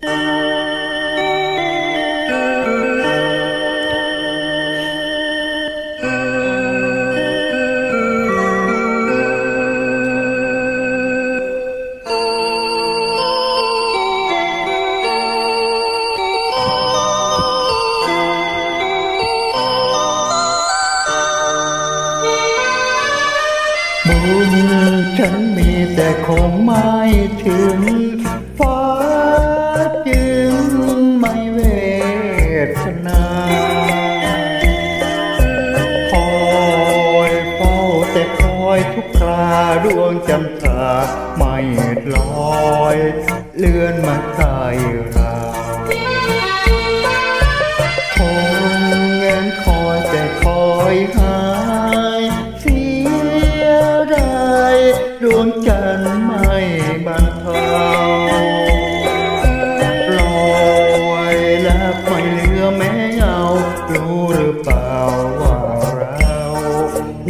บุญฉันมีแต่คงไม่ถึงฟ้า นาคอยเฝ้าแต่คอยทุกคราดวงจำตาไม่ลอย เลื่อนมาใต้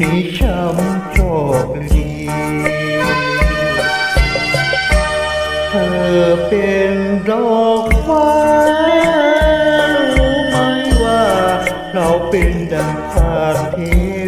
มีช้ำโชคดีเธอเป็นดอกฟ้ารู้ไหมว่า เราเป็นดังพาเทว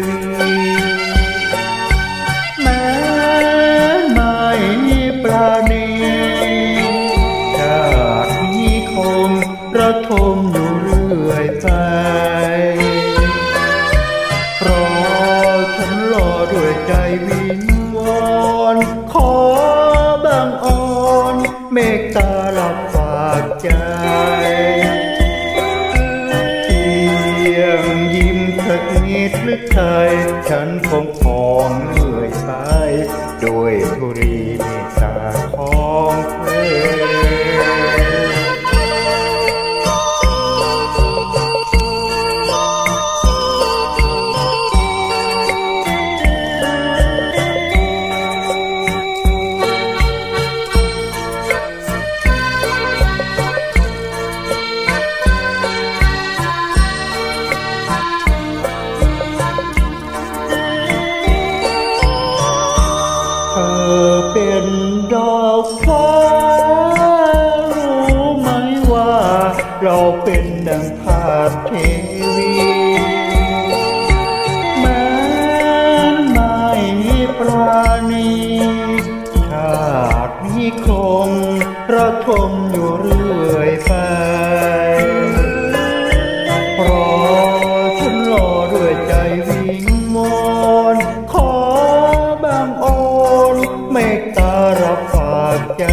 ด้วยธุรี ตินี้คงระทมอยู่เรื่อยไปรอฉันรอด้วยใจวิงวอนขอบางอ่อนเมตตารับฝากใจ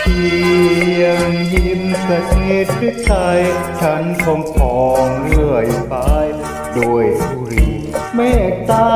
เพียงยิ้มสักนิดหรือไทยฉันคงพองเรื่อยไป ด้วยบุรีเมตตา